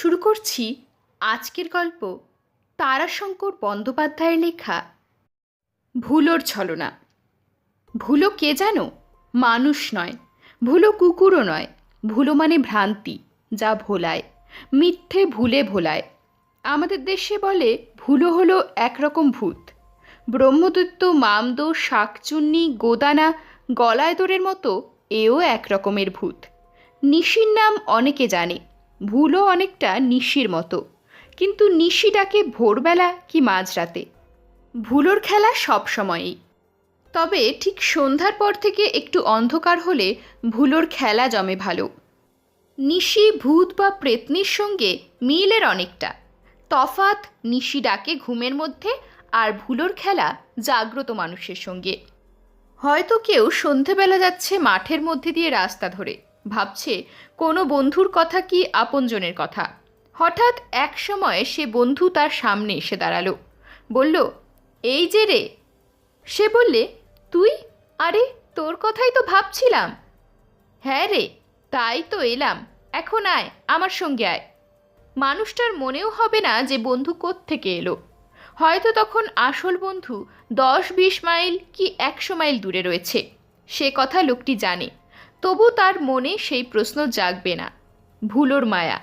শুরু করছি আজকের গল্প তারাশঙ্কর বন্দ্যোপাধ্যায়ের লেখা। ভুলোর ছলনা। ভুলো কে জানো? মানুষ নয়। ভুলো কুকুরও নয়। ভুলো মানে ভ্রান্তি, যা ভোলায়। মিথ্যে ভুলে ভোলায়। আমাদের দেশে বলে ভুলো হলো একরকম ভূত। ব্রহ্মদত্ত মামদো শাকচুন্নি, গোদানা গলায় দোরের মতো এও এক রকমের ভূত। নিশির নাম অনেকে জানে। ভুলও অনেকটা নিশির মতো। কিন্তু নিশি ডাকে ভোরবেলা কি মাঝরাতে? ভুলোর খেলা সব সময়ই। তবে ঠিক সন্ধ্যার পর থেকে একটু অন্ধকার হলে ভুলোর খেলা জমে ভালো। নিশি ভূত বা প্রেতনির সঙ্গে মিলের অনেকটা। তফাত নিশি ডাকে ঘুমের মধ্যে আর ভুলোর খেলা জাগ্রত মানুষের সঙ্গে। হয়তো কেউ সন্ধেবেলা যাচ্ছে মাঠের মধ্যে দিয়ে রাস্তা ধরে। ভাবছে, কোনো বন্ধুর কথা কি আপনজনের কথা? হঠাৎ এক সময় সে বন্ধু তার সামনে এসে দাঁড়াল। বলল, এই যে রে। সে বললে, তুই? আরে, তোর কথাই তো ভাবছিলাম। হ্যাঁ রে, তাই তো এলাম। এখন আয়, আমার সঙ্গে আয়। মানুষটার মনেও হবে না যে বন্ধু থেকে এলো। হয়তো তখন আসল বন্ধু দশ বিশ মাইল কি একশো মাইল দূরে রয়েছে। সে কথা লোকটি জানে। তবু তার মনে সেই প্রশ্ন জাগবে না। ভুলোর মায়া।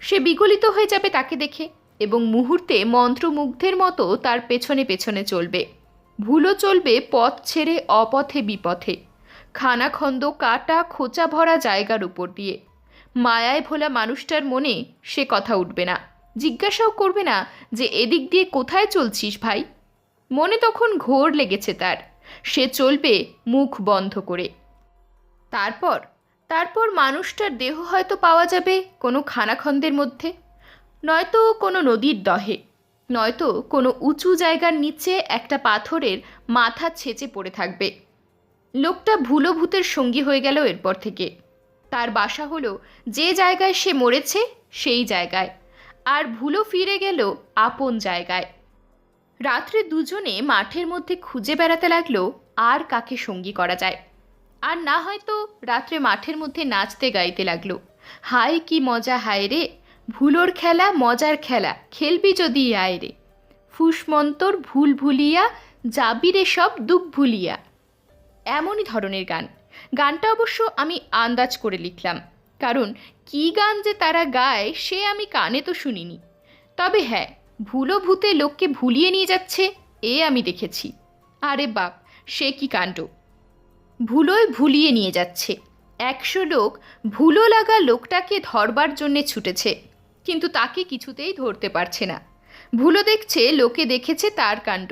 সে বিগলিত হয়ে যাবে তাকে দেখে এবং মুহূর্তে মন্ত্রমুগ্ধের মতো তার পেছনে পেছনে চলবে। ভুলো চলবে পথ ছেড়ে অপথে বিপথে। খানাখন্দ কাটা খোঁচা ভরা জায়গার উপর দিয়ে। মায়ায় ভোলা মানুষটার মনে সে কথা উঠবে না। জিজ্ঞাসাও করবে না যে, এদিক দিয়ে কোথায় চলছিস ভাই? মনে তখন ঘোর লেগেছে তার। সে চলবে মুখ বন্ধ করে। তারপর? তারপর মানুষটার দেহ হয়তো পাওয়া যাবে কোনো খানাখন্দের মধ্যে। নয়তো কোনো নদীর দহে। নয়তো কোনো উঁচু জায়গার নিচে একটা পাথরের মাথা ছেঁচে পড়ে থাকবে। লোকটা ভুলো ভূতের সঙ্গী হয়ে গেল এরপর থেকে। তার বাসা হলো যে জায়গায় সে মরেছে, সেই জায়গায়। আর ভুলো ফিরে গেল আপন জায়গায়। রাত্রে দুজনে মাঠের মধ্যে খুঁজে বেড়াতে লাগল আর কাকে সঙ্গী করা যায়। আর না হয়তো রাত্রে মাঠের মধ্যে নাচতে গাইতে লাগল। হায় কি মজা, হায় রে! ভুলোর খেলা মজার খেলা, খেলবি যদি আয় রে। ফুসমন্তর ভুল ভুলিয়া, যাবি রে সব দুঃখ ভুলিয়া। এমনই ধরনের গান। গানটা অবশ্য আমি আন্দাজ করে লিখলাম। কারণ কী গান যে তারা গায়, সে আমি কানে তো শুনিনি। তবে হ্যাঁ ভুলো ভূতে লোককে ভুলিয়ে নিয়ে যাচ্ছে, এ আমি দেখেছি। আরে বাপ, সে কি কাণ্ড! ভুলোয় ভুলিয়ে নিয়ে যাচ্ছে। একশো লোক ভুলো লাগা লোকটাকে ধরবার জন্যে ছুটেছে, কিন্তু তাকে কিছুতেই ধরতে পারছে না। ভুলো দেখছে লোকে দেখেছে তার কাণ্ড।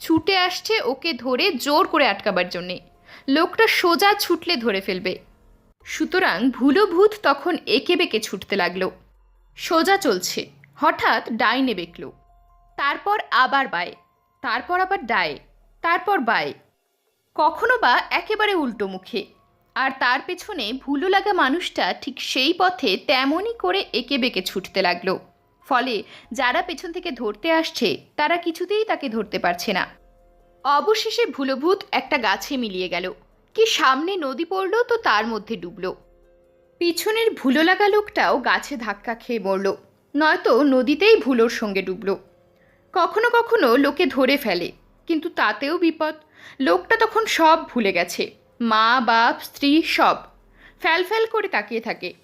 ছুটে আসছে ওকে ধরে জোর করে আটকাবার জন্যে। লোকটা সোজা ছুটলে ধরে ফেলবে। সুতরাং ভুলো ভূত তখন একে বেঁকে ছুটতে লাগল। সোজা চলছে, হঠাৎ ডাইনে বেঁকল। তারপর আবার বায়ে, তারপর আবার ডায়ে, তারপর বায়ে। কখনো বা একেবারে উল্টো মুখে। আর তার পেছনে ভুলো লাগা মানুষটা ঠিক সেই পথে তেমনই করে একে বেঁকে ছুটতে লাগল। ফলে যারা পেছন থেকে ধরতে আসছে, তারা কিছুতেই তাকে ধরতে পারছে না। অবশেষে ভুলোভূত একটা গাছে মিলিয়ে গেল। কি সামনে নদী পড়ল তো তার মধ্যে ডুবল। পিছনের ভুলো লাগা লোকটাও গাছে ধাক্কা খেয়ে মরল। নয়তো নদীতেই ভুলোর সঙ্গে ডুবল। কখনো কখনো লোকে ধরে ফেলে, কিন্তু তাতেও বিপদ। লোকটা তখন সব ভুলে গেছে। মা, বাপ, স্ত্রী সব। ফ্যাল ফ্যাল করে তাকিয়ে থাকে।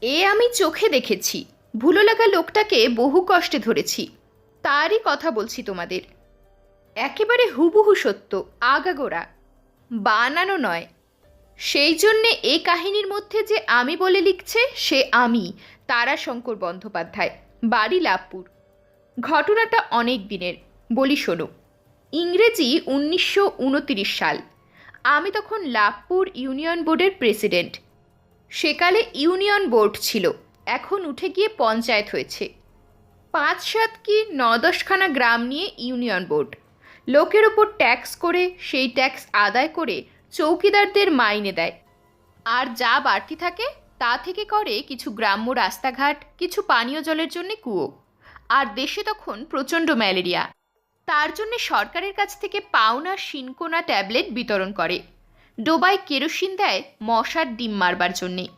এ আমি চোখে দেখেছি। ভুলো লাগা লোকটাকে বহু কষ্টে ধরেছি। তারই কথা বলছি তোমাদের। একেবারে হুবহু সত্য, আগাগোড়া। বানানো নয়। সেই জন্যে এই কাহিনীর মধ্যে যে আমি বলে লিখছে, সে আমি, তারাশঙ্কর বন্দ্যোপাধ্যায় বাড়ি লাভপুর ঘটনাটা অনেক দিনের। বলি শোনো। ইংরেজি উনিশশো সাল। আমি তখন লাভপুর ইউনিয়ন বোর্ডের প্রেসিডেন্ট। সেকালে ইউনিয়ন বোর্ড ছিল, এখন উঠে গিয়ে পঞ্চায়েত হয়েছে। পাঁচ সাত কি ন দশখানা গ্রাম নিয়ে ইউনিয়ন বোর্ড। লোকের ওপর ট্যাক্স করে, সেই ট্যাক্স আদায় করে চৌকিদারদের মাইনে দেয়। আর যা বাড়তি থাকে, তা থেকে করে কিছু গ্রাম্য রাস্তাঘাট, কিছু পানীয় জলের জন্য কুয়ো। আর দেশে তখন প্রচণ্ড ম্যালেরিয়া। তার জন্য সরকারের কাছ থেকে পাওনা শিনকোনা ট্যাবলেট বিতরণ করে। ডোবায় কেরোসিন দেয় মশার ডিম মারবার জন্যে।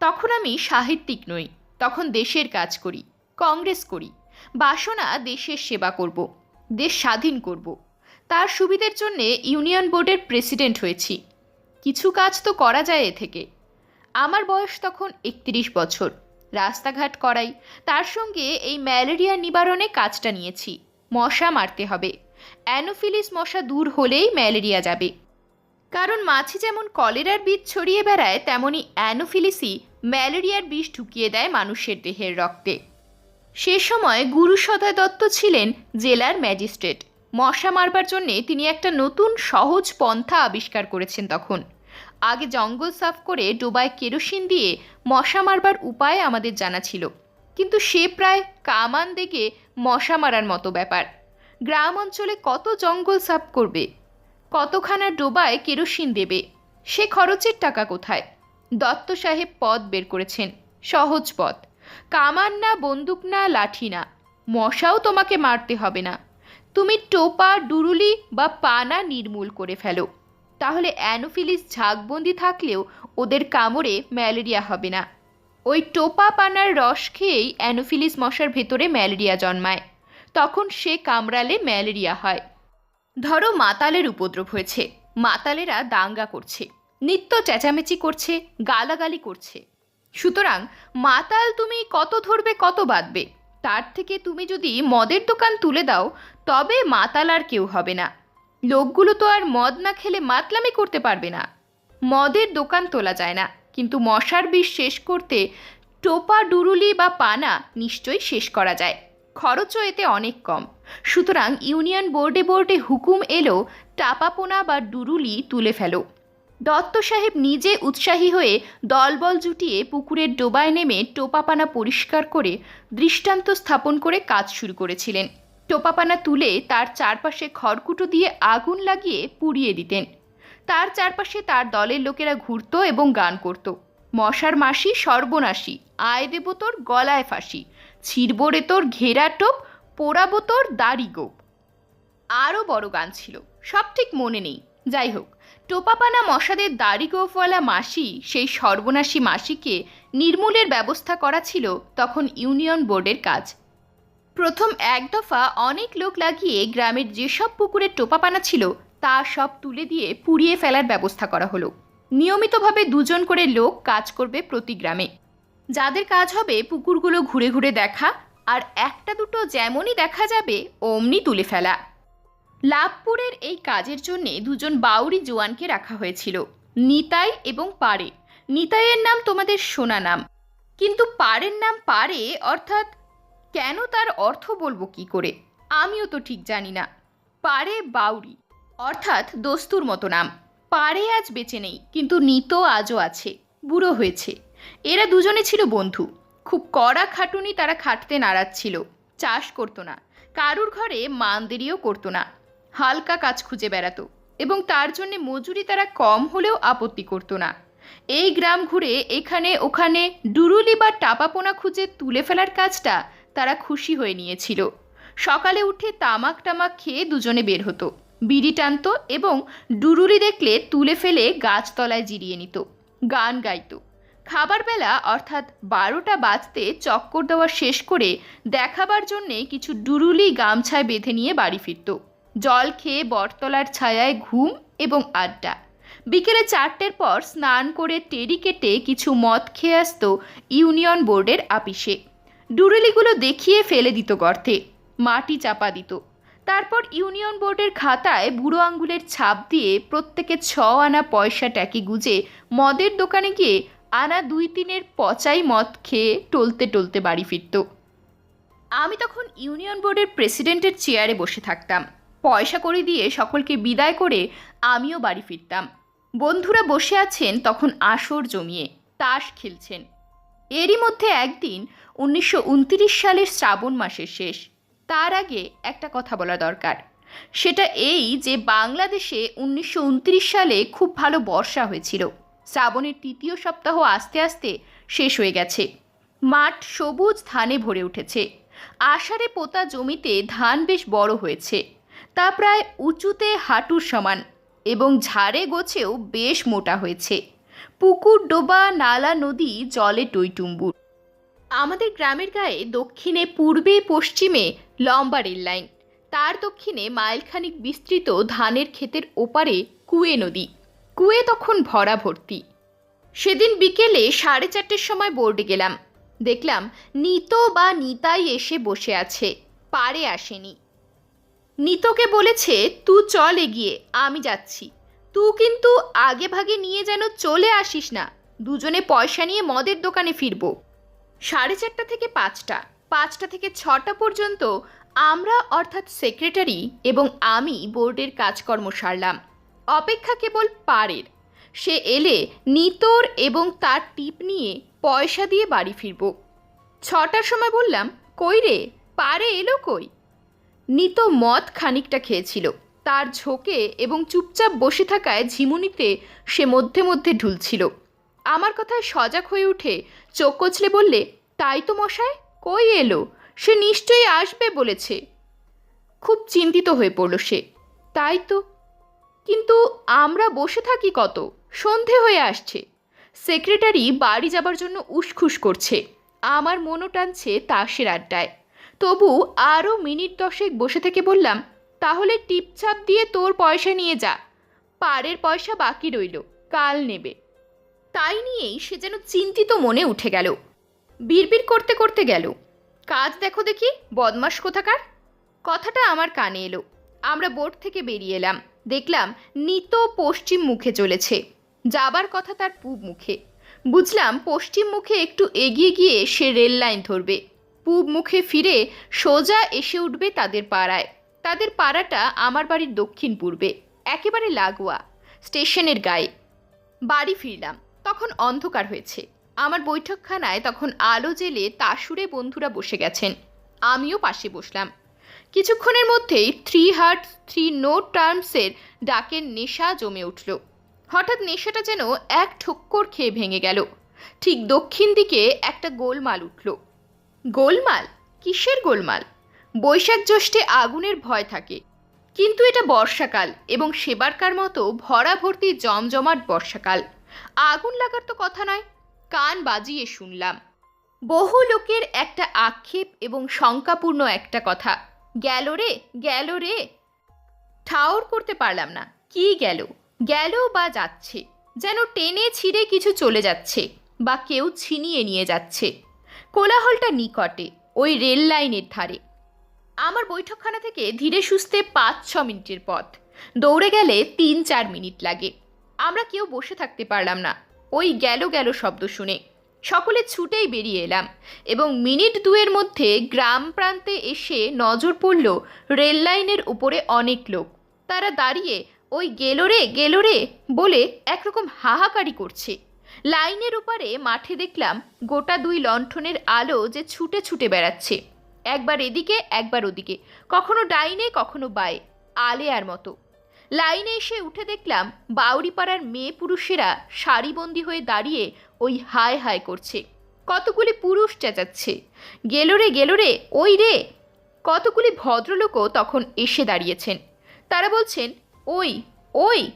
তখন আমি সাহিত্যিক নই, তখন দেশের কাজ করি, কংগ্রেস করি। বাসনা দেশের সেবা করব, দেশ স্বাধীন করব। তার সুবিধের জন্যে ইউনিয়ন বোর্ডের প্রেসিডেন্ট হয়েছি। কিছু কাজ তো করা যায় এ থেকে। আমার বয়স তখন একত্রিশ বছর। রাস্তাঘাট করাই। তার সঙ্গে এই ম্যালেরিয়া নিবারণে কাজটা নিয়েছি। মশা মারতে হবে। অ্যানোফিলিস মশা দূর হলেই ম্যালেরিয়া যাবে। কারণ মাছি যেমন কলেরার বীজ ছড়িয়ে বেড়ায়, তেমনি অ্যানোফিলিসই ম্যালেরিয়ার বিষ ঢুকিয়ে দেয় মানুষের দেহের রক্তে। সে সময় গুরু সদয় দত্ত ছিলেন জেলার ম্যাজিস্ট্রেট। মশা মারবার জন্যে তিনি একটা নতুন সহজ পন্থা আবিষ্কার করেছেন তখন। আগে জঙ্গল সাফ করে ডোবায় কেরোসিন দিয়ে মশা মারবার উপায় আমাদের জানা ছিল। কিন্তু সে প্রায় কামান দেখে মশা মারার মতো ব্যাপার। গ্রাম অঞ্চলে কত জঙ্গল সাফ করবে? কতখানা ডোবায় কেরোসিন দেবে? সে খরচের টাকা কোথায়? দত্ত সাহেব পদ বের করেছেন। সহজ পথ। কামান না, বন্দুক না, লাঠি না। মশাও তোমাকে মারতে হবে না। তুমি টোপা, ডুরুলি বা পানা নির্মূল করে ফেলো। তাহলে অ্যানোফিলিস ঝাঁকবন্দি থাকলেও ওদের কামড়ে ম্যালেরিয়া হবে না। ওই টোপা পানার রস খেয়েই অ্যানোফিলিস মশার ভেতরে ম্যালেরিয়া জন্মায়। তখন সে কামড়ালে ম্যালেরিয়া হয়। ধরো মাতালের উপদ্রব হয়েছে। মাতালেরা দাঙ্গা করছে। নিত্য চেঁচামেচি করছে, গালাগালি করছে। সুতরাং মাতাল তুমি কত ধরবে, কত বাঁধবে? তার থেকে তুমি যদি মদের দোকান তুলে দাও, তবে মাতাল আর কেউ হবে না। লোকগুলো তো আর মদ না খেলে মাতলামি করতে পারবে না। মদের দোকান তোলা যায় না। কিন্তু মশার বিষ শেষ করতে টোপা, ডুরুলি বা পানা নিশ্চয়ই শেষ করা যায়। খরচও এতে অনেক কম। সুতরাং ইউনিয়ন বোর্ডে বোর্ডে হুকুম এলো, টাপাপোনা বা ডুরুলি তুলে ফেলো। দত্ত সাহেব নিজে উৎসাহী হয়ে দলবল জুটিয়ে পুকুরের ডোবায় নেমে টোপাপানা পরিষ্কার করে দৃষ্টান্ত স্থাপন করে কাজ শুরু করেছিলেন। টোপাপানা তুলে তার চারপাশে খড়কুটো দিয়ে আগুন লাগিয়ে পুড়িয়ে দিতেন। তার চারপাশে তার দলের লোকেরা ঘুরত এবং গান করত। মশার মাসি সর্বনাশী, আয় দেব তোর গলায় ফাঁসি, ছিড়বড়ে তোর ঘেরা টোপ, পোড়াবো তোর দাড়ি গোপ। আরও বড় গান ছিল, সব ঠিক মনে নেই। যাই হোক, টোপাপানা মশাদের দাড়ি গোফওয়ালা মাসি, সেই সর্বনাশী মাসিকে নির্মূলের ব্যবস্থা করা ছিল তখন ইউনিয়ন বোর্ডের কাজ। প্রথম এক দফা অনেক লোক লাগিয়ে গ্রামের যেসব পুকুরের টোপাপানা ছিল তা সব তুলে দিয়ে পুড়িয়ে ফেলার ব্যবস্থা করা হলো। নিয়মিতভাবে দুজন করে লোক কাজ করবে প্রতি গ্রামে। যাদের কাজ হবে পুকুরগুলো ঘুরে ঘুরে দেখা, আর একটা দুটো যেমনই দেখা যাবে, অমনি তুলে ফেলা। লাভপুরের এই কাজের জন্যে দুজন বাউরি জোয়ানকে রাখা হয়েছিল, নিতাই এবং পারে। নিতাইয়ের নাম তোমাদের সোনা নাম। কিন্তু পারের নাম পারে, অর্থাৎ কেন তার অর্থ বলব কি করে? আমিও তো ঠিক জানি না। পারে বাউরি অর্থাৎ দস্তুর মতো নাম। পারে আজ বেঁচে নেই, কিন্তু নিত আজও আছে, বুড়ো হয়েছে। এরা দুজনে ছিল বন্ধু। খুব কড়া খাটুনি তারা খাটতে নারাজ ছিল। চাষ করতো না। কারুর ঘরে মানদেরিও করতো না। হালকা কাজ খুঁজে বেড়াতো এবং তার জন্যে মজুরি তারা কম হলেও আপত্তি করতো না। এই গ্রাম ঘুরে এখানে ওখানে ডুরুলি বা টাপাপোনা খুঁজে তুলে ফেলার কাজটা তারা খুশি হয়ে নিয়েছিল। সকালে উঠে তামাক টামাক খেয়ে দুজনে বের হতো। বিড়ি টানতো এবং ডুরুলি দেখলে তুলে ফেলে গাছতলায় জিরিয়ে নিত, গান গাইত। খাবার বেলা অর্থাৎ বারোটা বাজতে চক্কর দেওয়া শেষ করে দেখাবার জন্যে কিছু ডুরুলি গামছায় বেঁধে নিয়ে বাড়ি ফিরত। জল খেয়ে বটতলার ছায়ায় ঘুম এবং আড্ডা। বিকেলে চারটের পর স্নান করে টেরি কেটে কিছু মদ খেয়ে আসতো ইউনিয়ন বোর্ডের আপিসে। ডুরুলিগুলো দেখিয়ে ফেলে দিত গর্তে, মাটি চাপা দিত। তারপর ইউনিয়ন বোর্ডের খাতায় বুড়ো আঙ্গুলের ছাপ দিয়ে প্রত্যেকে ছ আনা পয়সা ট্যাকি গুজে মদের দোকানে গিয়ে আনা দুই তিনের পচাই মদ খেয়ে টলতে টলতে বাড়ি ফিরত। আমি তখন ইউনিয়ন বোর্ডের প্রেসিডেন্টের চেয়ারে বসে থাকতাম। পয়সা করে দিয়ে সকলকে বিদায় করে আমিও বাড়ি ফিরতাম। বন্ধুরা বসে আছেন তখন আসর জমিয়ে, তাস খেলছেন। এরই মধ্যে একদিন উনিশশো উনত্রিশ সালের শ্রাবণ মাসের শেষ। তার আগে একটা কথা বলা দরকার। সেটা এই যে বাংলাদেশে উনিশশো উনত্রিশ সালে খুব ভালো বর্ষা হয়েছিল। শ্রাবণের তৃতীয় সপ্তাহ আস্তে আস্তে শেষ হয়ে গেছে। মাঠ সবুজ, ধানে ভরে উঠেছে। আষাঢ়ে পোতা জমিতে ধান বেশ বড় হয়েছে। তা প্রায় উঁচুতে হাঁটুর সমান এবং ঝাড়ে গোছেও বেশ মোটা হয়েছে। পুকুর, ডোবা, নালা, নদী, জলে টইটুম্বুর। আমাদের গ্রামের গায়ে দক্ষিণে, পূর্বে, পশ্চিমে লম্বা রেল লাইন। তার দক্ষিণে মাইলখানিক বিস্তৃত ধানের ক্ষেতের ওপারে কুয়ে নদী। কুয়ে তখন ভরা ভর্তি। সেদিন বিকেলে সাড়ে চারটের সময় বোর্ডে গেলাম। দেখলাম নিত বা নিতাই এসে বসে আছে, পারে আসেনি। নিতকে বলেছে, তু চল এগিয়ে, আমি যাচ্ছি। তু কিন্তু আগে ভাগে নিয়ে যেন চলে আসিস না। দুজনে পয়সা নিয়ে মদের দোকানে ফিরবো। সাড়ে চারটা থেকে পাঁচটা পাঁচটা থেকে ছটা পর্যন্ত আমরা, অর্থাৎ সেক্রেটারি এবং আমি বোর্ডের কাজকর্ম সারলাম। অপেক্ষা কেবল পারের সে এলে নিতর এবং তার টিপ নিয়ে পয়সা দিয়ে বাড়ি ফিরব। ছটার সময় বললাম, কই রে পারে এলো কই? নিত মদ খানিকটা খেয়েছিল। তার ঝোঁকে এবং চুপচাপ বসে থাকায় ঝিমুনিতে সে মধ্যে মধ্যে ঢুলছিল। আমার কথায় সজাগ হয়ে উঠে চোখ কচলে বললে, তাই তো মশায় কই এলো? সে নিশ্চয়ই আসবে, বলেছে। খুব চিন্তিত হয়ে পড়ল সে। তাই তো। কিন্তু আমরা বসে থাকি কত? সন্ধে হয়ে আসছে। সেক্রেটারি বাড়ি যাবার জন্য উসখুস করছে। আমার মনও টানছে তাসের আড্ডায়। তবু আরও মিনিট দশেক বসে থেকে বললাম, তাহলে টিপছাপ দিয়ে তোর পয়সা নিয়ে যা। পারের পয়সা বাকি রইল। কাল নেবে। তাই নিয়েই সে যেন চিন্তিত মনে উঠে গেল। বিড়বিড় করতে করতে গেল। কাজ দেখো দেখি বদমাস কোথাকার? কথাটা আমার কানে এলো। আমরা বোর্ড থেকে বেরিয়ে এলাম। দেখলাম নিত পশ্চিম মুখে চলেছে। যাবার কথা তার পূব মুখে। বুঝলাম পশ্চিম মুখে একটু এগিয়ে গিয়ে সে রেল লাইন ধরবে। পূব মুখে ফিরে সোজা এসে উঠবে তাদের পাড়ায়। তাদের পাড়াটা আমার বাড়ির দক্ষিণ পূর্বে। একেবারে লাগোয়া, স্টেশনের গায়ে। বাড়ি ফিরলাম। তখন অন্ধকার হয়েছে। আমার বৈঠকখানায় তখন আলো জেলে তাসুরে বন্ধুরা বসে গেছেন। আমিও পাশে বসলাম। কিছুক্ষণের মধ্যেই থ্রি হার্ট থ্রি নো টার্মসের ডাকের নেশা জমে উঠল। হঠাৎ নেশাটা যেন এক ঠক্কর খেয়ে ভেঙে গেল। ঠিক দক্ষিণ দিকে একটা গোলমাল উঠল। গোলমাল? কিসের গোলমাল? বৈশাখ জ্যৈষ্ঠে আগুনের ভয় থাকে। কিন্তু এটা বর্ষাকাল এবং সেবারকার মতো ভরা ভর্তি জমজমাট বর্ষাকাল। আগুন লাগার তো কথা নয়, কান বাজিয়ে শুনলাম। বহু লোকের একটা আক্ষেপ এবং শঙ্কাপূর্ণ একটা কথা, গেল রে গেল রে। ঠাওর করতে পারলাম না, কি গেল? গেল বা যাচ্ছে? যেন টেনে ছিঁড়ে কিছু চলে যাচ্ছে বা কেউ ছিনিয়ে নিয়ে যাচ্ছে। কোলাহলটা নিকটে, ওই রেল লাইনের ধারে। আমার বৈঠকখানা থেকে ধীরে সুস্থে পাঁচ ছ মিনিটের পথ। দৌড়ে গেলে তিন চার মিনিট লাগে। আমরা কেউ বসে থাকতে পারলাম না। ওই গেল গেল শব্দ শুনে। সকলে ছুটেই বেরিয়ে এলাম এবং মিনিট দুয়ের মধ্যে গ্রাম প্রান্তে এসে নজর পড়ল রেল লাইনের উপরে অনেক লোক। তারা দাঁড়িয়ে, ওই গেল রে গেল রে! বলে একরকম হাহাকারি করছে। লাইনের উপরে মাঠে দেখলাম গোটা দুই লণ্ঠনের আলো যে ছুটে ছুটে বেড়াচ্ছে। একবার এদিকে, একবার ওদিকে। কখনো ডাইনে, কখনো বায়ে আলেয়ার মতো। লাইনে এসে উঠে দেখলাম বাউরিপাড়ার মেয়ে পুরুষেরা সারিবন্দি হয়ে দাঁড়িয়ে ওই হায় হায় করছে। কতগুলি পুরুষ চেঁচাচ্ছে। গেল রে গেল রে ওই রে! কতগুলি ভদ্রলোকও তখন এসে দাঁড়িয়েছেন। তারা বলছেন, ওই ওই,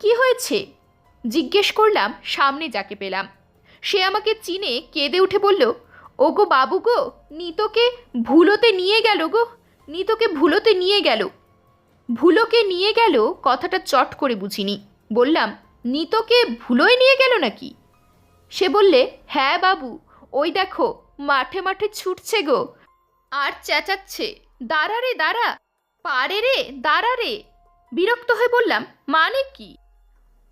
কি হয়েছে? জিজ্ঞেস করলাম, সামনে যাকে পেলাম। সে আমাকে চিনে কেঁদে উঠে বলল ও গো বাবু গো, নিতকে ভুলোতে নিয়ে গেল গো, নিতকে ভুলোতে নিয়ে গেল। ভুলোকে নিয়ে গেল, কথাটা চট করে বুঝিনি। বললাম, নিতকে ভুলোয় নিয়ে গেল নাকি? সে বললে হ্যাঁ বাবু, ওই দেখো, মাঠে মাঠে ছুটছে গো। আর চেঁচাচ্ছে, দাঁড়া রে, দাঁড়া, পারে রে, দাঁড়া রে। বিরক্ত হয়ে বললাম মানে কি?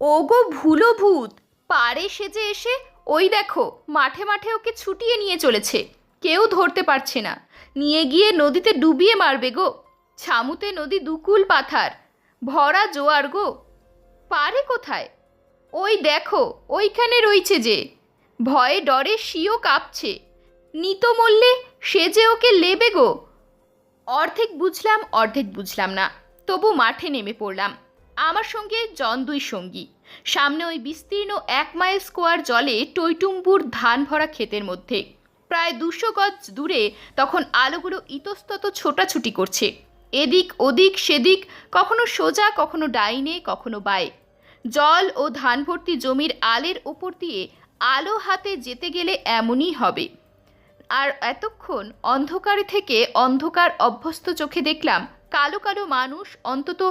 ও গো ভুলো ভূত, পারে সেজে এসে ওই দেখো, মাঠে মাঠে ওকে ছুটিয়ে নিয়ে চলেছে, কেউ ধরতে পারছে না। নিয়ে গিয়ে নদীতে ডুবিয়ে মারবে গো। ছামুতে নদী দুকুল পাথার। ভরা জোয়ার গো। পারে কোথায়? ওই দেখো, ওইখানে রইছে যে। ভয়ে ডরে শিও কাঁপছে। নিত মরলে সে যে ওকে লেবে গো। অর্ধেক বুঝলাম অর্ধেক বুঝলাম না। তবু মাঠে নেমে পড়লাম। আমার সঙ্গে জন দুই সঙ্গী। সামনে ওই বিস্তীর্ণ এক মাইল স্কোয়ার জলে টৈটুম্বুর ধান ভরা ক্ষেতের মধ্যে। প্রায় দুশো গজ দূরে তখন আলোগুলো ইতস্তত ছোটাছুটি করছে। এদিক, ওদিক, সেদিক, কখনো সোজা, কখনো ডাইনে, কখনো বায়ে। জল ও ধান ভর্তি জমির আলের ওপর দিয়ে আলো হাতে যেতে গেলে এমনই হবে। আর এতক্ষণ অন্ধকারে থেকে অন্ধকার অভ্যস্ত চোখে দেখলাম কালো কালো মানুষ, অন্তত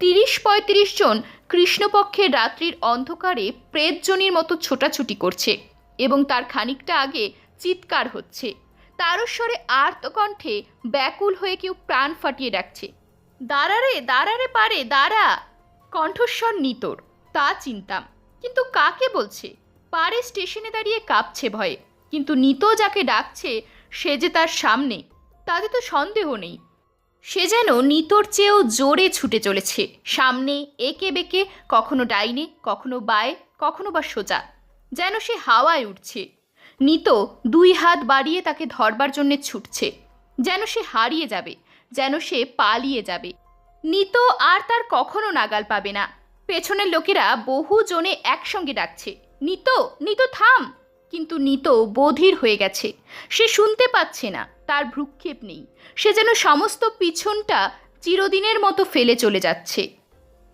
তিরিশ পঁয়ত্রিশ জন কৃষ্ণপক্ষের রাত্রির অন্ধকারে প্রেতজনির মতো ছোটাছুটি করছে এবং তার খানিকটা আগে চিৎকার হচ্ছে। তারস্বরে আর্তকণ্ঠে ব্যাকুল হয়ে কেউ প্রাণ ফাটিয়ে ডাকছে দাঁড়ারে দাঁড়ারে পারে, দাঁড়া। কণ্ঠস্বর নিতর, তা চিনতাম, কিন্তু কাকে বলছে? পারে স্টেশনে দাঁড়িয়ে কাঁপছে ভয়ে, কিন্তু নিত যাকে ডাকছে, সে যে তার সামনে, তাতে তো সন্দেহ নেই। সে যেন নিতর চেয়েও জোরে ছুটে চলেছে, সামনে, একে বেঁকে, কখনো ডাইনে, কখনো বায়ে, কখনো বা সোজা, যেন সে হাওয়ায় উঠছে। নিত দুই হাত বাড়িয়ে তাকে ধরবার জন্যে ছুটছে। যেন সে হারিয়ে যাবে, যেন সে পালিয়ে যাবে। নিত আর তার কখনো নাগাল পাবে না। পেছনের লোকেরা বহু জনে একসঙ্গে ডাকছে, নিত নিত থাম! কিন্তু নিত বধির হয়ে গেছে। সে শুনতে পাচ্ছে না, তার ভ্রুক্ষেপ নেই। সে যেন সমস্ত পিছনটা চিরদিনের মতো ফেলে চলে যাচ্ছে।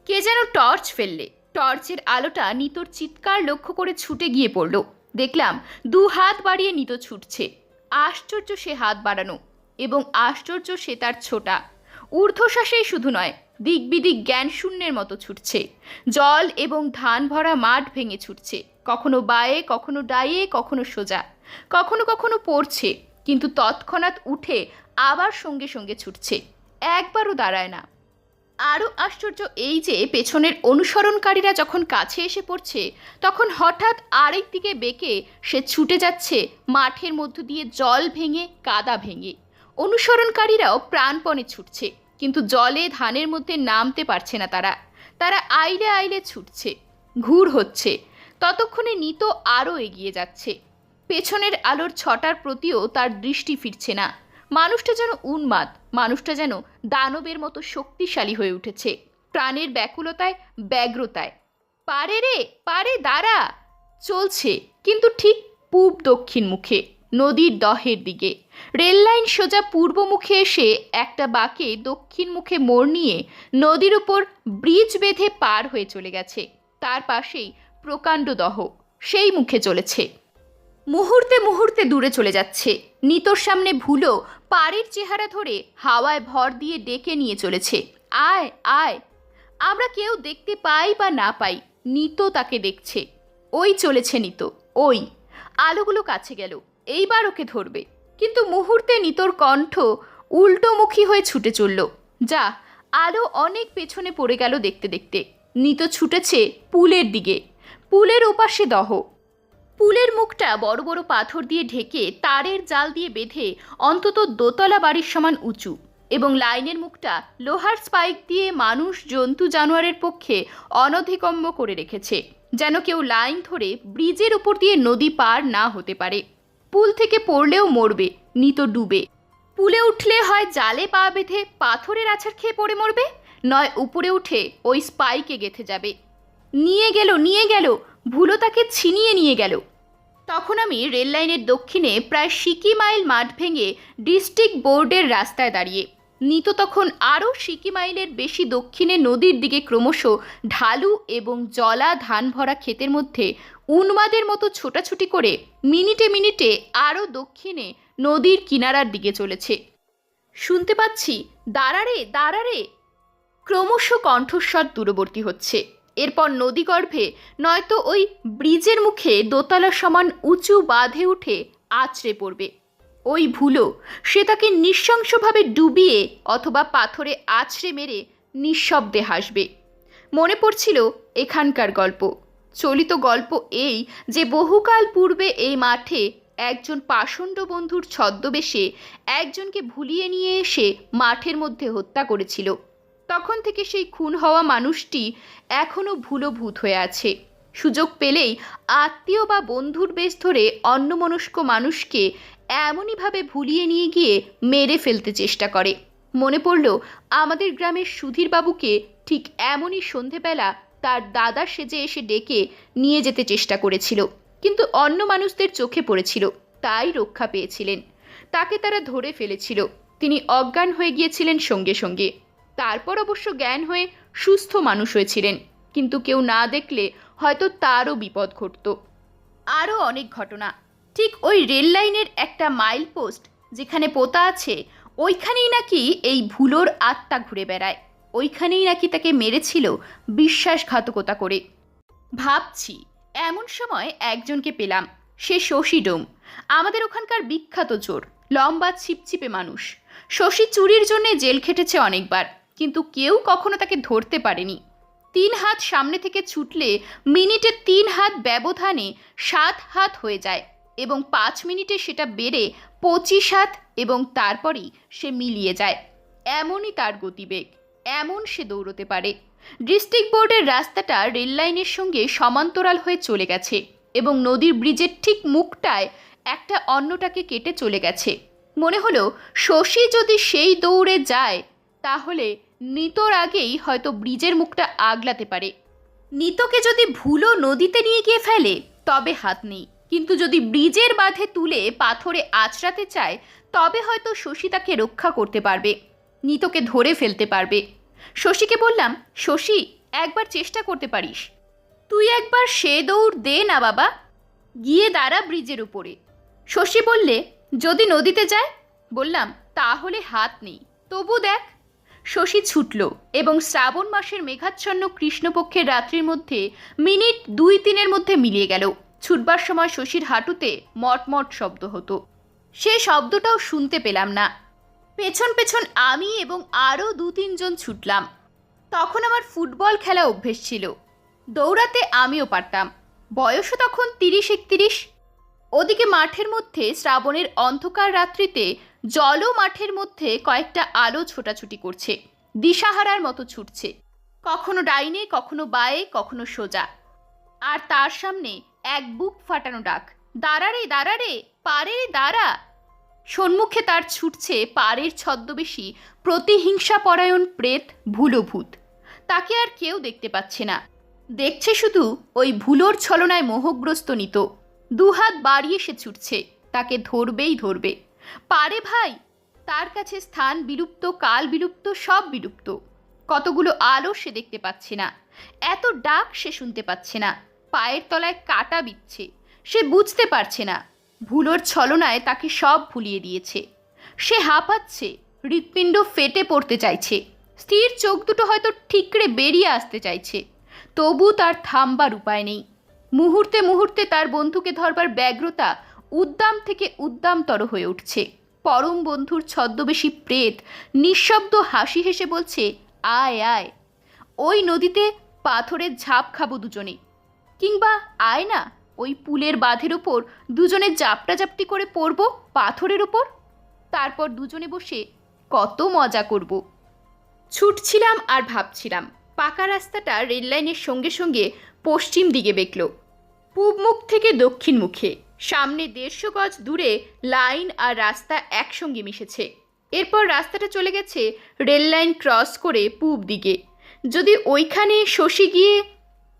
কে যেন টর্চ ফেললে। টর্চের আলোটা নিতর চিৎকার লক্ষ্য করে ছুটে গিয়ে পড়ল। দেখলাম দু হাত বাড়িয়ে নিত ছুটছে। আশ্চর্য সে হাত বাড়ানো এবং আশ্চর্য সে তার ছোটা। ঊর্ধ্বশ্বাসেই শুধু নয় দিক বিদিক জ্ঞান শূন্যের মতো ছুটছে। জল এবং ধান ভরা মাঠ ভেঙে ছুটছে। কখনো বায়ে, কখনো ডাইয়ে, কখনো সোজা। কখনো কখনো পড়ছে, কিন্তু তৎক্ষণাৎ উঠে আবার সঙ্গে সঙ্গে ছুটছে। একবারও দাঁড়ায় না। আরও আশ্চর্য এই যে পেছনের অনুসরণকারীরা যখন কাছে এসে পড়ছে, তখন হঠাৎ আরেক দিকে বেঁকে সে ছুটে যাচ্ছে মাঠের মধ্য দিয়ে জল ভেঙে, কাদা ভেঙে। অনুসরণকারীরাও প্রাণপণে ছুটছে, কিন্তু জলে ধানের মধ্যে নামতে পারছে না তারা। তারা আইলে আইলে ছুটছে, ঘুর হচ্ছে, ততক্ষণে নিত আরও এগিয়ে যাচ্ছে। পেছনের আলোর ছটার প্রতিও তার দৃষ্টি ফিরছে না। মানুষটা যেন উন্মাদ, মানুষটা যেন দানবের মতো শক্তিশালী হয়ে উঠেছে। প্রাণের ব্যাকুলতায়, ব্যগ্রতায়। পারে রে, পারে, দাঁড়া। চলছে, কিন্তু ঠিক পূব দক্ষিণ মুখে, নদীর দহের দিকে। রেললাইন সোজা পূর্ব মুখে এসে একটা বাঁকে দক্ষিণ মুখে মোড় নিয়ে নদীর উপর ব্রিজ বেঁধে পার হয়ে চলে গেছে। তার পাশেই প্রকাণ্ড দহ, সেই মুখে চলেছে। মুহূর্তে মুহূর্তে দূরে চলে যাচ্ছে। নিতর সামনে ভুলো পাড়ের চেহারা ধরে হাওয়ায় ভর দিয়ে ডেকে নিয়ে চলেছে। আয় আয়। আমরা কেউ দেখতে পাই বা না পাই, নিত তাকে দেখছে। ওই চলেছে নিত, ওই। আলোগুলো কাছে গেল, এইবার ওকে ধরবে। কিন্তু মুহূর্তে নিতর কণ্ঠ উল্টোমুখী হয়ে ছুটে চলল। যা, আলো অনেক পেছনে পড়ে গেল দেখতে দেখতে। নিত ছুটেছে পুলের দিকে। পুলের ওপাশে দহ। পুলের মুখটা বড় বড় পাথর দিয়ে ঢেকে তারের জাল দিয়ে বেঁধে অন্তত দোতলা বাড়ির সমান উঁচু এবং লাইনের মুখটা লোহার স্পাইক দিয়ে মানুষ, জন্তু, জানোয়ারের পক্ষে অনধিকম্য করে রেখেছে, যেন কেউ লাইন ধরে ব্রিজের উপর দিয়ে নদী পার না হতে পারে। পুল থেকে পড়লেও মরবে, নিত ডুবে। পুলে উঠলে হয় জালে পা বেঁধে পাথরের আছাড় খেয়ে পড়ে মরবে, নয় উপরে উঠে ওই স্পাইকে গেথে যাবে। নিয়ে গেল নিয়ে গেল ভুলো তাকে ছিনিয়ে নিয়ে গেল। তখন আমি রেল লাইনের দক্ষিণে প্রায় সিকি মাইল মাঠ ভেঙে ডিস্ট্রিক্ট বোর্ডের রাস্তায় দাঁড়িয়ে। নিত তখন আরও সিকি মাইলের বেশি দক্ষিণে নদীর দিকে ক্রমশ ঢালু এবং জলা ধান ভরা ক্ষেতের মধ্যে উন্মাদের মতো ছোটাছুটি করে মিনিটে মিনিটে আরও দক্ষিণে নদীর কিনারার দিকে চলেছে। শুনতে পাচ্ছি, দাঁড়ারে দাঁড়ারে! ক্রমশ কণ্ঠস্বর দূরবর্তী হচ্ছে। এরপর নদীগর্ভে নয়তো ওই ব্রিজের মুখে দোতলা সমান উঁচু বাঁধে উঠে আছড়ে পড়বে। ওই ভুলো সে তাকে নৃশংসভাবে ডুবিয়ে অথবা পাথরে আছড়ে মেরে নিঃশব্দে হাসবে। মনে পড়ছিল এখানকার গল্প। চলিত গল্প এই যে বহুকাল পূর্বে এই মাঠে একজন পাষণ্ড বন্ধুর ছদ্মবেশে একজনকে ভুলিয়ে নিয়ে এসে মাঠের মধ্যে হত্যা করেছিল। তখন থেকে সেই খুন হওয়া মানুষটি এখনও ভুলো ভূত হয়ে আছে। সুযোগ পেলেই আত্মীয় বা বন্ধুর বেশ ধরে অন্যমনস্ক মানুষকে এমনইভাবে ভুলিয়ে নিয়ে গিয়ে মেরে ফেলতে চেষ্টা করে। মনে পড়ল, আমাদের গ্রামের সুধীরবাবুকে ঠিক এমনই সন্ধেবেলা তার দাদা সেজে এসে ডেকে নিয়ে যেতে চেষ্টা করেছিল, কিন্তু অন্য মানুষদের চোখে পড়েছিল, তাই রক্ষা পেয়েছিলেন। তাকে তারা ধরে ফেলেছিল। তিনি অজ্ঞান হয়ে গিয়েছিলেন সঙ্গে সঙ্গে। তারপর অবশ্য জ্ঞান হয়ে সুস্থ মানুষ হয়েছিলেন। কিন্তু কেউ না দেখলে হয়তো তারও বিপদ ঘটত। আরও অনেক ঘটনা। ঠিক ওই রেল লাইনের একটা মাইল পোস্ট যেখানে পোতা আছে, ওইখানেই নাকি এই ভুলোর আত্মা ঘুরে বেড়ায়। ওইখানেই নাকি তাকে মেরেছিল বিশ্বাসঘাতকতা করে। ভাবছি, এমন সময় একজনকে পেলাম। সে শশী ডোম। আমাদের ওখানকার বিখ্যাত চোর, লম্বা, ছিপছিপে মানুষ। শশী চুরির জন্যে জেল খেটেছে অনেকবার। কিন্তু কেউ কখনো তাকে ধরতে পারেনি। তিন হাত সামনে থেকে ছুটলে মিনিটে তিন হাত ব্যবধানে সাত হাত হয়ে যায় এবং পাঁচ মিনিটে সেটা বেড়ে পঁচিশ হাত এবং তারপরই সে মিলিয়ে যায়। এমনই তার গতিবেগ। এমন সে দৌড়তে পারে। ডিস্ট্রিক্ট বোর্ডের রাস্তাটা রেল লাইনের সঙ্গে সমান্তরাল হয়ে চলে গেছে এবং নদীর ব্রিজের ঠিক মুখটায় একটা অন্যটাকে কেটে চলে গেছে। মনে হলো শশী যদি সেই দৌড়ে যায়, তাহলে নিতর আগেই হয়তো ব্রিজের মুখটা আগলাতে পারে। নিতকে যদি ভুলো নদীতে নিয়ে গিয়ে ফেলে, তবে হাত নেই। কিন্তু যদি ব্রিজের বাঁধে তুলে পাথরে আছড়াতে চায়, তবে হয়তো শশী তাকে রক্ষা করতে পারবে। নিতকে ধরে ফেলতে পারবে। শশীকে বললাম, শশী, একবার চেষ্টা করতে পারিস। তুই একবার সে দৌড় দে না বাবা। গিয়ে দাঁড়া ব্রিজের উপরে। শশী বললে, যদি নদীতে যায়? বললাম, তাহলে হাত নেই। তবু দেখ শশী ছুটল এবং শ্রাবণ মাসের মেঘাচ্ছন্ন কৃষ্ণপক্ষের রাত্রির মধ্যে মিনিট দুই তিনের মধ্যে মিলিয়ে গেল। ছুটবার সময় শশীর হাঁটুতে মটমট শব্দ হতো। সে শব্দটাও শুনতে পেলাম না। পেছন পেছন আমি এবং আরও দু তিনজন ছুটলাম। তখন আমার ফুটবল খেলা অভ্যেস ছিল। দৌড়াতে আমিও পারতাম। বয়সও তখন তিরিশ একত্রিশ। ওদিকে মাঠের মধ্যে শ্রাবণের অন্ধকার রাত্রিতে জলও মাঠের মধ্যে কয়েকটা আলো ছোটাছুটি করছে। দিশাহারার মতো ছুটছে। কখনো ডাইনে, কখনো বায়ে, কখনো সোজা। আর তার সামনে এক বুক ফাটানো ডাক। দাঁড়ারে পারে রে দাঁড়া। সম্মুখে তার ছুটছে পাড়ের ছদ্মবেশী প্রতিহিংসা পরায়ণ প্রেত ভুলোভূত। তাকে আর কেউ দেখতে পাচ্ছে না। দেখছে শুধু ওই ভুলোর ছলনায় মোহগ্রস্ত নিত। দুহাত বাড়িয়ে সে ছুটছে। তাকে ধরবেই ধরবে। পারে ভাই। তার কাছে স্থান বিলুপ্ত, কাল বিলুপ্ত, সব বিলুপ্ত। কতগুলো আলো সে দেখতে পাচ্ছে না। এত ডাক সে শুনতে পাচ্ছে না। পায়ের তলায় কাটা বিচ্ছে সে বুঝতে পারছে না। ভুলোর ছলনায় তাকে সব ভুলিয়ে দিয়েছে। সে হাঁপাচ্ছে, হৃৎপিণ্ড ফেটে পড়তে চাইছে। স্থির চোখ দুটো হয়তো ঠিকরে বেরিয়ে আসতে চাইছে। তবু তার থামবার উপায় নেই। মুহূর্তে মুহূর্তে তার বন্ধুকে ধরবার ব্যগ্রতা উদ্দাম থেকে উদ্দামতর হয়ে উঠছে। পরম বন্ধুর ছদ্মবেশী প্রেত নিঃশব্দ হাসি হেসে বলছে, আয় আয়। ওই নদীতে পাথরের ঝাঁপ খাব দুজনে। কিংবা আয় না, ওই পুলের বাঁধের ওপর দুজনে জাপটাজাপটি করে পড়ব পাথরের ওপর তারপর দুজনে বসে কত মজা করব। ছুটছিলাম আর ভাবছিলাম, পাকা রাস্তাটা রেললাইনের সঙ্গে সঙ্গে পশ্চিম দিকে বেঁকল। পূব মুখ থেকে দক্ষিণ মুখে সামনে দেড়শো গজ দূরে লাইন আর রাস্তা একসঙ্গে মিশেছে। এরপর রাস্তাটা চলে গেছে রেল লাইন ক্রস করে পূব দিকে। যদি ওইখানে শশী গিয়ে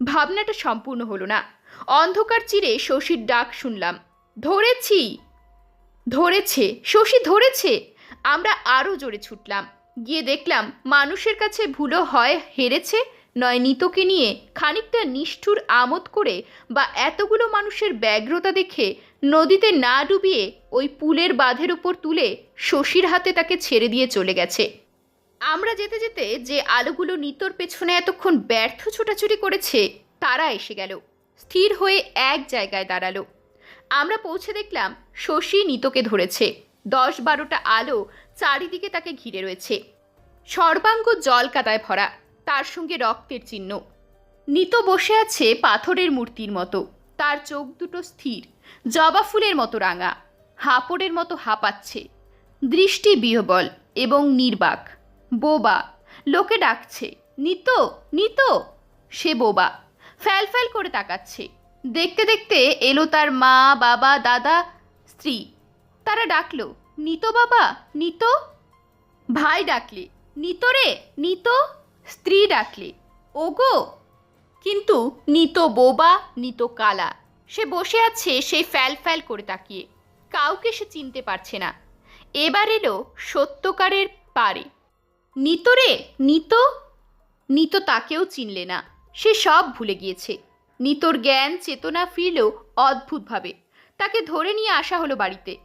ভাবনাটা সম্পূর্ণ হলো না। অন্ধকার চিরে শশীর ডাক শুনলাম, ধরেছি, ধরেছে, শশী ধরেছে? আমরা আরও জোরে ছুটলাম। গিয়ে দেখলাম মানুষের কাছে ভুলো হয়, হেরেছে নয় নিতকে নিয়ে খানিকটা নিষ্ঠুর আমোদ করে বা এতগুলো মানুষের ব্যগ্রতা দেখে নদীতে না ডুবিয়ে ওই পুলের বাঁধের উপর তুলে শশীর হাতে তাকে ছেড়ে দিয়ে চলে গেছে। আমরা যেতে যেতে যে আলোগুলো নিতর পেছনে এতক্ষণ ব্যর্থ ছোটাছুটি করেছে, তারা এসে গেল। স্থির হয়ে এক জায়গায় দাঁড়াল। আমরা পৌঁছে দেখলাম শশী নিতকে ধরেছে। দশ বারোটা আলো চারিদিকে তাকে ঘিরে রয়েছে। সর্বাঙ্গ জল কাদায় ভরা। তার সঙ্গে রক্তের চিহ্ন। নিত বসে আছে পাথরের মূর্তির মতো। তার চোখ দুটো স্থির, জবা ফুলের মতো রাঙা, হাঁপড়ের মতো হাঁপাচ্ছে। দৃষ্টি বিহবল এবং নির্বাক। বোবা, লোকে ডাকছে, নিত নিত! সে বোবা, ফ্যাল ফ্যাল করে তাকাচ্ছে। দেখতে দেখতে এলো তার মা, বাবা, দাদা, স্ত্রী। তারা ডাকলো, নিত বাবা, নিত? ভাই ডাকলে, নিত রে, নিত? স্ত্রী ডাকলে, ওগো! কিন্তু নিত বোবা, নিত কালা। সে বসে আছে সেই ফ্যাল ফ্যাল করে তাকিয়ে। কাউকে সে চিনতে পারছে না। এবার এলো সত্যকারের পারে। নিত রে, নিত? নিত তাকেও চিনলে না। সে সব ভুলে গিয়েছে। নিতর জ্ঞান, চেতনা ফিরল অদ্ভুতভাবে। তাকে ধরে নিয়ে আসা হলো বাড়িতে।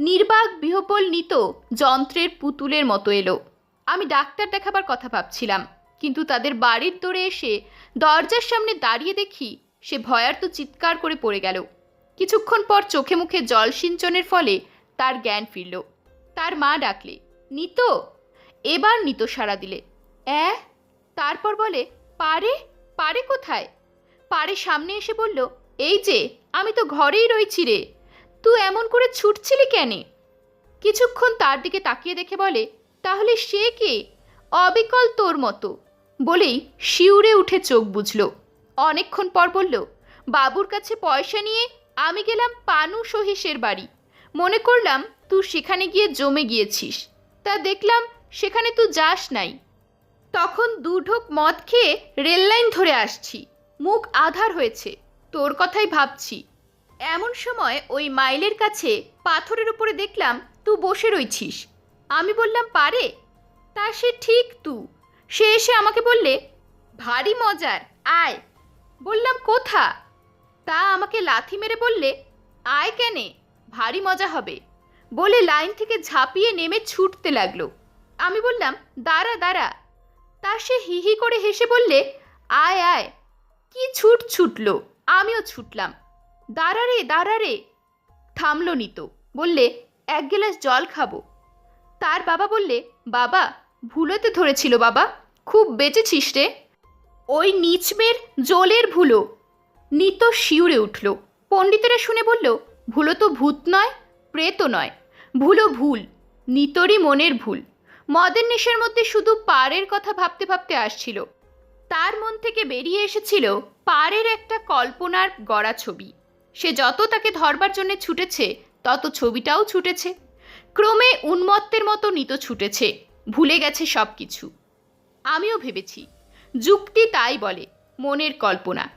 নির্বাক বিহবল নিত যন্ত্রের পুতুলের মতো এলো। আমি ডাক্তার দেখাবার কথা ভাবছিলাম। কিন্তু তাদের বাড়ির দৌড়ে এসে দরজার সামনে দাঁড়িয়ে দেখি সে ভয়ার্ত চিৎকার করে পড়ে গেল। কিছুক্ষণ পর চোখে মুখে জল সিঞ্চনের ফলে তার জ্ঞান ফিরল। তার মা ডাকলে, নিত! এবার নিত সাড়া দিলে। অ্যাঁ? তারপর বলে, পারে? পারে কোথায়? পারে সামনে এসে বলল, এই যে, আমি তো ঘরেই রয়েছি রে। তুই এমন করে ছুটছিলি কেন? কিছুক্ষণ তার দিকে তাকিয়ে দেখে বলে, তাহলে সে কে? অবিকল তোর মতো। বলেই শিউরে উঠে চোখ বুঝল অনেকক্ষণ পর বলল, বাবুর কাছে পয়সা নিয়ে আমি গেলাম পানু সহিসের বাড়ি। মনে করলাম তুই সেখানে গিয়ে জমে গিয়েছিস। তা দেখলাম সেখানে তুই যাস নাই। তখন দুঢোক মদ খেয়ে রেললাইন ধরে আসছি। মুখ আধার হয়েছে। তোর কথাই ভাবছি। এমন সময় ওই মাইলের কাছে পাথরের উপরে দেখলাম তুই বসে রইছিস। আমি বললাম, পারে? তা সে ঠিক তু। সে এসে আমাকে বললে, ভারী মজার, আয়। বললাম, কোথা? তা আমাকে লাথি মেরে বললে, আয় কেনে, ভারী মজা হবে। বলে লাইন থেকে ঝাঁপিয়ে নেমে ছুটতে লাগল। আমি বললাম, দাঁড়া দাঁড়া। তা সে হিহি করে হেসে বললে, আয় আয়। কি ছুট ছুটলো, আমিও ছুটলাম। দাঁড়া রে দাঁড়া রে। থামলো নিত বললে, এক গ্লাস জল খাব। তার বাবা বললে, বাবা ভুলোতে ধরেছিল বাবা। খুব বেঁচেছিস রে। ওই নিচমের জলের ভুলো। নিত শিউরে উঠল। পণ্ডিতেরা শুনে বলল, ভুলো তো ভূত নয়, প্রেত নয়। ভুলো ভুল, নিতরই মনের ভুল। মদের নেশার মধ্যে শুধু পারের কথা ভাবতে ভাবতে আসছিল। তার মন থেকে বেরিয়ে এসেছিল পারের একটা কল্পনার গড়া ছবি। সে যত তাকে ধরবার জন্য ছুটেছে, তত ছবিটাও ছুটেছে। ক্রমে উন্মত্তের মতো নিত ছুটেছে। ভুলে গেছে সব কিছু আমিও ভেবেছি, যুক্তি তাই বলে, মনের কল্পনা।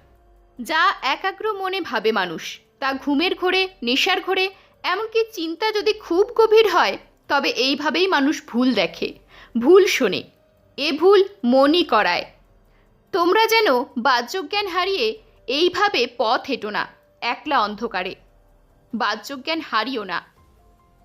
যা একাগ্র মনে ভাবে মানুষ, তা ঘুমের ঘোরে, নেশার ঘোরে, এমনকি চিন্তা যদি খুব গভীর হয়, তবে এইভাবেই মানুষ ভুল দেখে, ভুল শোনে। এ ভুল মনই করায়। তোমরা যেন বাহ্যজ্ঞান হারিয়ে এইভাবে পথ হেঁটো না, একলা অন্ধকারে। বাহ্যজ্ঞান হারিও না।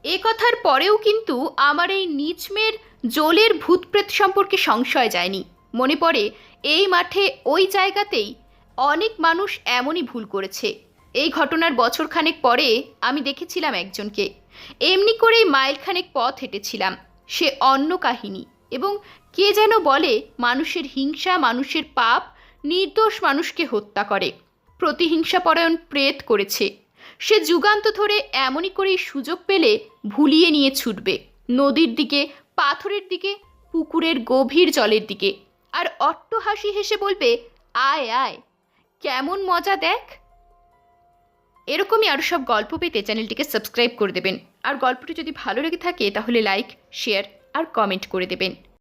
এ কথার পরেও কিন্তু আমার এই নিচমের জলের ভূতপ্রেত সম্পর্কে সংশয় যায়নি। মনে পড়ে, এই মাঠে, ওই জায়গাতেই অনেক মানুষ এমনই ভুল করেছে। এই ঘটনার বছরখানেক পরে আমি দেখেছিলাম একজনকে। এমনি করেই মাইলখানেক পথ হেঁটেছিলাম। সে অন্য কাহিনী এবং কে যেন বলে, মানুষের হিংসা, মানুষের পাপ, নির্দোষ মানুষকে হত্যা করে। প্রতিহিংসাপরায়ণ প্রেত করেছে। সে যুগান্ত ধরে এমনই করেই সুযোগ পেলে ভুলিয়ে নিয়ে ছুটবে। নদীর দিকে, পাথরের দিকে, পুকুরের গভীর জলের দিকে। আর অট্ট হাসি হেসে বলবে, আয় আয়, কেমন মজা দেখ। এরকমই আরও সব গল্প পেতে চ্যানেলটিকে সাবস্ক্রাইব করে দেবেন। আর গল্পটি যদি ভালো লেগে থাকে তাহলে লাইক, শেয়ার আর কমেন্ট করে দেবেন।